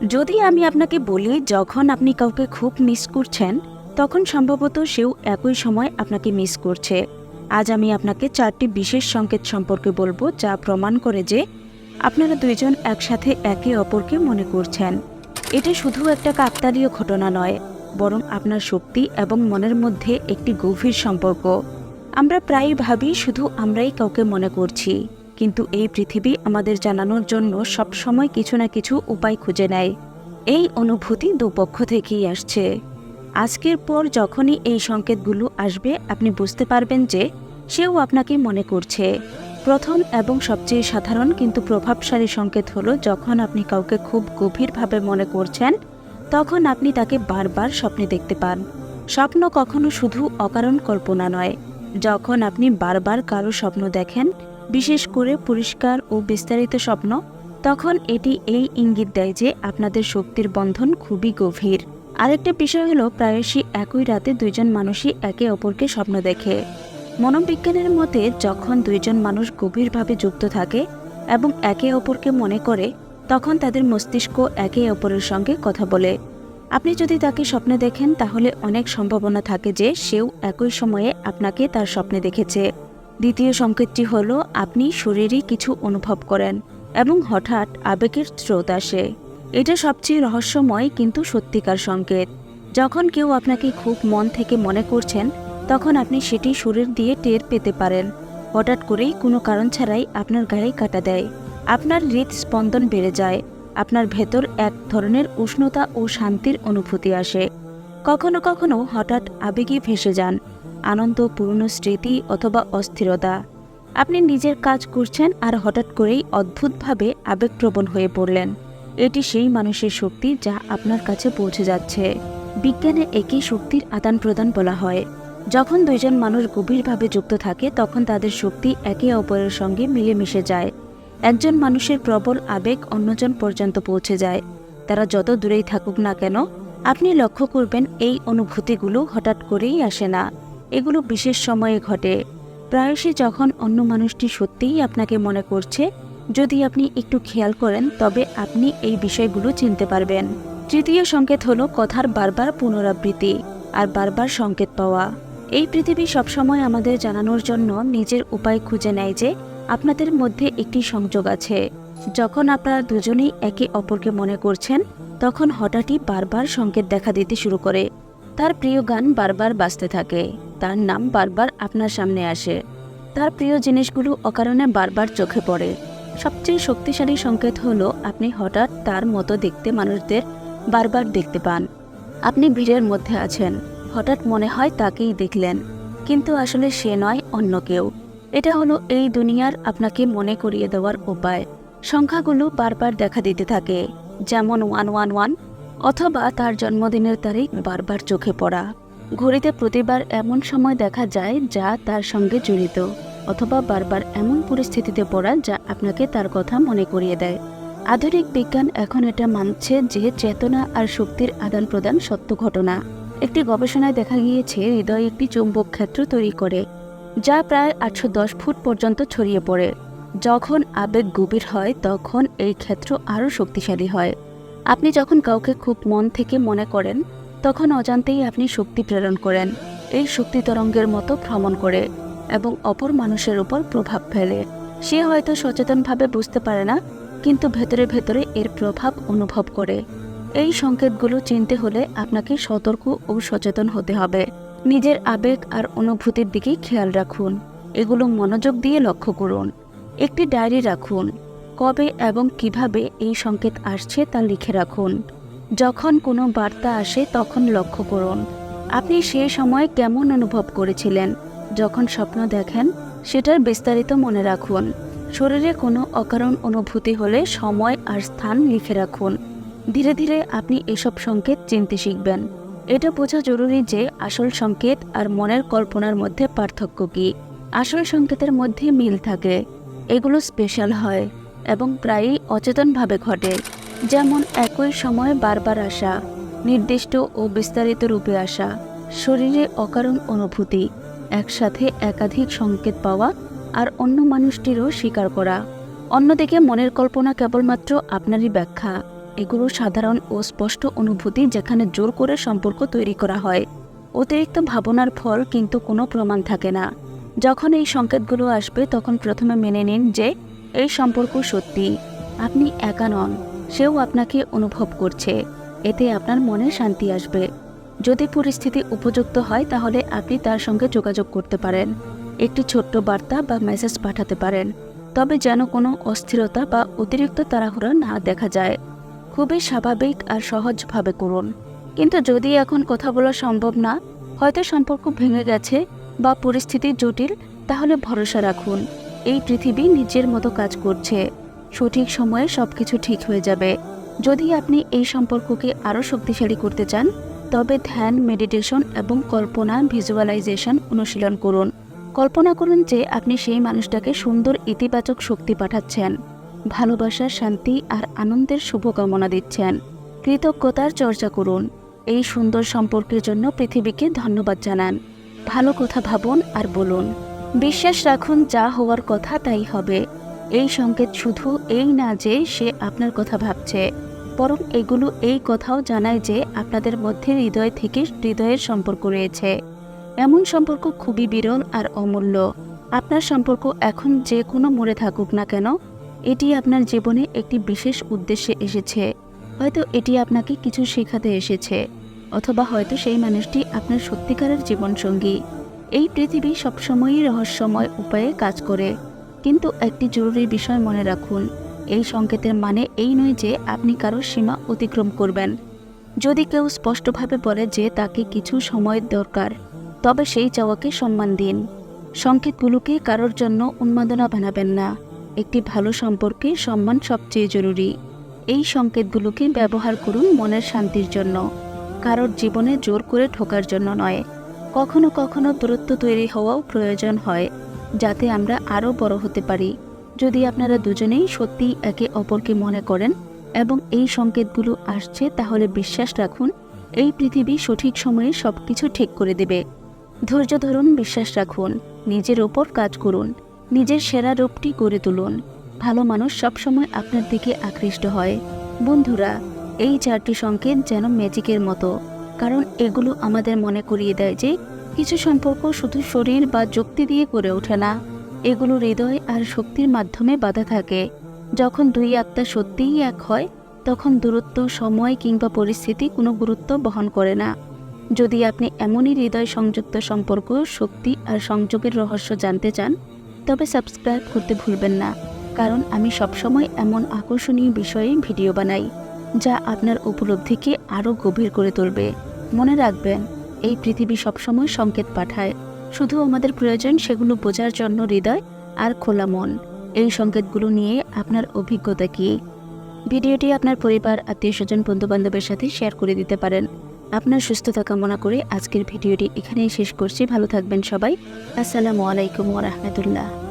যদি আমি আপনাকে বলি যখন আপনি কাউকে খুব মিস করছেন, তখন সম্ভবত সেও একই সময় আপনাকে মিস করছে। আজ আমি আপনাকে চারটি বিশেষ সংকেত সম্পর্কে বলব যা প্রমাণ করে যে আপনারা দুইজন একসাথে একে অপরকে মনে করছেন। এটা শুধু একটা কাকতালীয় ঘটনা নয়, বরং আপনার শক্তি এবং মনের মধ্যে একটি গভীর সম্পর্ক। আমরা প্রায়ই ভাবি শুধু আমরাই কাউকে মনে করছি। কিন্তু এই পৃথিবী আমাদের জানানোর জন্য সবসময় কিছু না কিছু উপায় খুঁজে নেয়। এই অনুভূতি দুপক্ষ থেকেই আসছে। আজকের পর যখনই এই সংকেতগুলো আসবে, আপনি বুঝতে পারবেন যে সেও আপনাকে মনে করছে। প্রথম এবং সবচেয়ে সাধারণ কিন্তু প্রভাবশালী সংকেত হলো যখন আপনি কাউকে খুব গভীরভাবে মনে করছেন, তখন আপনি তাকে বারবার স্বপ্নে দেখতে পান। স্বপ্ন কখনো শুধু অকারণ কল্পনা নয়। যখন আপনি বারবার কারও স্বপ্ন দেখেন বিশেষ করে পরিষ্কার ও বিস্তারিত স্বপ্ন, তখন এটি এই ইঙ্গিত দেয় যে আপনাদের শক্তির বন্ধন খুবই গভীর। আরেকটা বিষয় হলো, প্রায়শই একই রাতে দুইজন মানুষই একে অপরকে স্বপ্ন দেখে। মনোবিজ্ঞানের মতে, যখন দুইজন মানুষ গভীরভাবে যুক্ত থাকে এবং একে অপরকে মনে করে, তখন তাদের মস্তিষ্ক একে অপরের সঙ্গে কথা বলে। আপনি যদি তাকে স্বপ্নে দেখেন, তাহলে অনেক সম্ভাবনা থাকে যে সেও একই সময়ে আপনাকে তার স্বপ্নে দেখেছে। দ্বিতীয় সংকেতটি হলো, আপনি শরীরে কিছু অনুভব করেন এবং হঠাৎ আবেগের স্রোত আসে। এটা সবচেয়ে রহস্যময় কিন্তু সত্যিকার সংকেত। যখন কেউ আপনাকে খুব মন থেকে মনে করছেন, তখন আপনি সেটি শরীর দিয়ে টের পেতে পারেন। হঠাৎ করেই কোনো কারণ ছাড়াই আপনার গায়ে কাটা দেয়। আপনার হৃদস্পন্দন বেড়ে যায়। আপনার ভেতর এক ধরনের উষ্ণতা ও শান্তির অনুভূতি আসে। কখনো কখনো হঠাৎ আবেগে ভেসে যান। আনন্দ পুরনো স্মৃতি অথবা অস্থিরতা। আপনি নিজের কাজ করছেন আর হঠাৎ করেই অদ্ভুতভাবে আবেগপ্রবণ হয়ে পড়লেন। এটি সেই মানুষের শক্তি যা আপনার কাছে পৌঁছে যাচ্ছে। বিজ্ঞানে একে শক্তির আদান প্রদান বলা হয়। যখন দুইজন মানুষ গভীরভাবে যুক্ত থাকে, তখন তাদের শক্তি একে অপরের সঙ্গে মিলেমিশে যায়। একজন মানুষের প্রবল আবেগ অন্যজন পর্যন্ত পৌঁছে যায়। তারা যত দূরেই থাকুক না কেন, আপনি লক্ষ্য করবেন এই অনুভূতিগুলো হঠাৎ করেই আসে না। এগুলো বিশেষ সময়ে ঘটে। প্রায়শই যখন অন্য মানুষটি সত্যিই আপনাকে মনে করছে, যদি আপনি একটু খেয়াল করেন, তবে আপনি এই বিষয়গুলো চিনতে পারবেন। তৃতীয় সংকেত হলো কথার বারবার পুনরাবৃত্তি আর বারবার সংকেত পাওয়া। এই পৃথিবী সবসময় আমাদের জানানোর জন্য নিজের উপায় খুঁজে নেয় যে, আপনাদের মধ্যে একটি সংযোগ আছে। যখন আপনারা দুজনেই একে অপরকে মনে করছেন, তখন হঠাৎই বারবার সংকেত দেখা দিতে শুরু করে। তার প্রিয় গান বারবার বাজতে থাকে। তার নাম বারবার আপনার সামনে আসে। তার প্রিয় জিনিসগুলো অকারণে বারবার চোখে পড়ে। সবচেয়ে শক্তিশালী সংকেত হলো আপনি হঠাৎ তার মতো দেখতে মানুষদের বারবার দেখতে পান। আপনি ভিড়ের মধ্যে আছেন। হঠাৎ মনে হয় তাকেই দেখলেন। কিন্তু আসলে সে নয় অন্য কেউ। এটা হলো এই দুনিয়ার আপনাকে মনে করিয়ে দেওয়ার উপায়। সংখ্যাগুলো বারবার দেখা দিতে থাকে। যেমন ওয়ান ওয়ান ওয়ান অথবা তার জন্মদিনের তারিখ বারবার চোখে পড়া। ঘড়িতে প্রতিবার এমন সময় দেখা যায় যা তার সঙ্গে জড়িত, অথবা বারবার এমন পরিস্থিতিতে পড়া যা আপনাকে তার কথা মনে করিয়ে দেয়। আধুনিক বিজ্ঞান এখন এটা মানছে যে চেতনা আর শক্তির আদান প্রদান সত্য ঘটনা। একটি গবেষণায় দেখা গিয়েছে, হৃদয় একটি চুম্বক ক্ষেত্র তৈরি করে, যা প্রায় আটশো দশ ফুট পর্যন্ত ছড়িয়ে পড়ে। যখন আবেগ গভীর হয়, তখন এই ক্ষেত্র আরও শক্তিশালী হয়। আপনি যখন কাউকে খুব মন থেকে মনে করেন, তখন অজান্তেই আপনি শক্তি প্রেরণ করেন। এই শক্তি তরঙ্গের মতো ভ্রমণ করে এবং অপর মানুষের উপর প্রভাব ফেলে। সে হয়তো সচেতনভাবে বুঝতে পারে না, কিন্তু ভেতরে ভেতরে এর প্রভাব অনুভব করে। এই সংকেতগুলো চিনতে হলে আপনাকে সতর্ক ও সচেতন হতে হবে। নিজের আবেগ আর অনুভূতির দিকে খেয়াল রাখুন। এগুলো মনোযোগ দিয়ে লক্ষ্য করুন। একটি ডায়েরি রাখুন। কবে এবং কীভাবে এই সংকেত আসছে তা লিখে রাখুন। যখন কোনো বার্তা আসে, তখন লক্ষ্য করুন, আপনি সে সময় কেমন অনুভব করেছিলেন? যখন স্বপ্ন দেখেন, সেটার বিস্তারিত মনে রাখুন। শরীরে কোনো অকারণ অনুভূতি হলে সময় আর স্থান লিখে রাখুন। ধীরে ধীরে আপনি এসব সংকেত চিনতে শিখবেন। এটা বোঝা জরুরি যে আসল সংকেত আর মনের কল্পনার মধ্যে পার্থক্য কী। আসল সংকেতের মধ্যে মিল থাকে। এগুলো স্পেশাল হয়। এবং প্রায়ই অচেতনভাবে ঘটে, যেমন একই সময়ে বারবার আসা, নির্দিষ্ট ও বিস্তারিত রূপে আসা, শরীরে অকারণ অনুভূতি, একসাথে একাধিক সংকেত পাওয়া আর অন্য মানুষটিরও স্বীকার করা। অন্যদিকে মনের কল্পনা কেবলমাত্র আপনারই ব্যাখ্যা। এগুলো সাধারণ ও স্পষ্ট অনুভূতি যেখানে জোর করে সম্পর্ক তৈরি করা হয়। অতিরিক্ত ভাবনার ফল কিন্তু কোনো প্রমাণ থাকে না। যখন এই সংকেতগুলো আসবে, তখন প্রথমে মেনে নিন যে এই সম্পর্ক সত্যি। আপনি একা নন, সেও আপনাকে অনুভব করছে। এতে আপনার মনে শান্তি আসবে। যদি পরিস্থিতি উপযুক্ত হয়, তাহলে আপনি তার সঙ্গে যোগাযোগ করতে পারেন। একটি ছোট্ট বার্তা বা মেসেজ পাঠাতে পারেন। তবে যেন কোনো অস্থিরতা বা অতিরিক্ত তাড়াহুড়া না দেখা যায়। খুবই স্বাভাবিক আর সহজভাবে করুন। কিন্তু যদি এখন কথা বলা সম্ভব না, হয়তো সম্পর্ক ভেঙে গেছে বা পরিস্থিতি জটিল, তাহলে ভরসা রাখুন। এই পৃথিবী নিজের মতো কাজ করছে। সঠিক সময়ে সব কিছু ঠিক হয়ে যাবে। যদি আপনি এই সম্পর্ককে আরও শক্তিশালী করতে চান, তবে ধ্যান, মেডিটেশন এবং কল্পনা, ভিজুয়ালাইজেশন অনুশীলন করুন। কল্পনা করুন যে আপনি সেই মানুষটাকে সুন্দর ইতিবাচক শক্তি পাঠাচ্ছেন। ভালোবাসা, শান্তি আর আনন্দের শুভকামনা দিচ্ছেন। কৃতজ্ঞতার চর্চা করুন। এই সুন্দর সম্পর্কের জন্য পৃথিবীকে ধন্যবাদ জানান। ভালো কথা ভাবুন আর বলুন। বিশ্বাস রাখুন, যা হওয়ার কথা তাই হবে। এই সংকেত শুধু এই না যে সে আপনার কথা ভাবছে, বরং এগুলো এই কথাও জানায় যে আপনাদের মধ্যে হৃদয় থেকে হৃদয়ের সম্পর্ক রয়েছে। এমন সম্পর্ক খুবই বিরল আর অমূল্য। আপনার সম্পর্ক এখন যে কোনো মোড়ে থাকুক না কেন, এটি আপনার জীবনে একটি বিশেষ উদ্দেশ্যে এসেছে। হয়তো এটি আপনাকে কিছু শেখাতে এসেছে, অথবা হয়তো সেই মানুষটি আপনার সত্যিকারের জীবনসঙ্গী। এই পৃথিবী সবসময়ই রহস্যময় উপায়ে কাজ করে। কিন্তু একটি জরুরি বিষয় মনে রাখুন, এই সংকেতের মানে এই নয় যে আপনি কারোর সীমা অতিক্রম করবেন। যদি কেউ স্পষ্টভাবে বলে যে তাকে কিছু সময়ের দরকার, তবে সেই চাওয়াকে সম্মান দিন। সংকেতগুলোকে কারোর জন্য উন্মাদনা বানাবেন না। একটি ভালো সম্পর্কে সম্মান সবচেয়ে জরুরি। এই সংকেতগুলোকে ব্যবহার করুন মনের শান্তির জন্য। কারোর জীবনে জোর করে ঠোকার জন্য নয়। কখনো কখনো দূরত্ব তৈরি হওয়াও প্রয়োজন হয়, যাতে আমরা আরও বড় হতে পারি। যদি আপনারা দুজনেই সত্যিই একে অপরকে মনে করেন এবং এই সংকেতগুলো আসছে, তাহলে বিশ্বাস রাখুন, এই পৃথিবী সঠিক সময়ে সব কিছু ঠিক করে দেবে। ধৈর্য ধরুন, বিশ্বাস রাখুন, নিজের ওপর কাজ করুন, নিজের সেরা রূপটি গড়ে তুলুন। ভালো মানুষ সবসময় আপনার দিকে আকৃষ্ট হয়। বন্ধুরা, এই চারটি সংকেত যেন ম্যাজিকের মতো। কারণ এগুলো আমাদের মনে করিয়ে দেয় যে কিছু সম্পর্ক শুধু শরীর বা যুক্তি দিয়ে গড়ে ওঠে না। এগুলো হৃদয় আর শক্তির মাধ্যমে বাধা থাকে। যখন দুই আত্মা সত্যিই এক হয়, তখন দূরত্ব, সময় কিংবা পরিস্থিতি কোনো গুরুত্ব বহন করে না। যদি আপনি এমনই হৃদয় সংযুক্ত সম্পর্ক, শক্তি আর সংযোগের রহস্য জানতে চান, তবে সাবস্ক্রাইব করতে ভুলবেন না, কারণ আমি সবসময় এমন আকর্ষণীয় বিষয়ে ভিডিও বানাই, যা আপনার উপলব্ধিকে আরও গভীর করে তুলবে। মনে রাখবেন, এই পৃথিবী সবসময় সংকেত পাঠায়। শুধু আমাদের প্রয়োজন সেগুলো বোঝার জন্য হৃদয় আর খোলা মন। এই সংকেতগুলো নিয়ে আপনার অভিজ্ঞতা কী? ভিডিওটি আপনার পরিবার আত্মীয় স্বজন বন্ধুবান্ধবের সাথে শেয়ার করে দিতে পারেন। আপনার সুস্থতা কামনা করে আজকের ভিডিওটি এখানেই শেষ করছি। ভালো থাকবেন সবাই। আসসালামু আলাইকুম ওরহমতুল্লাহ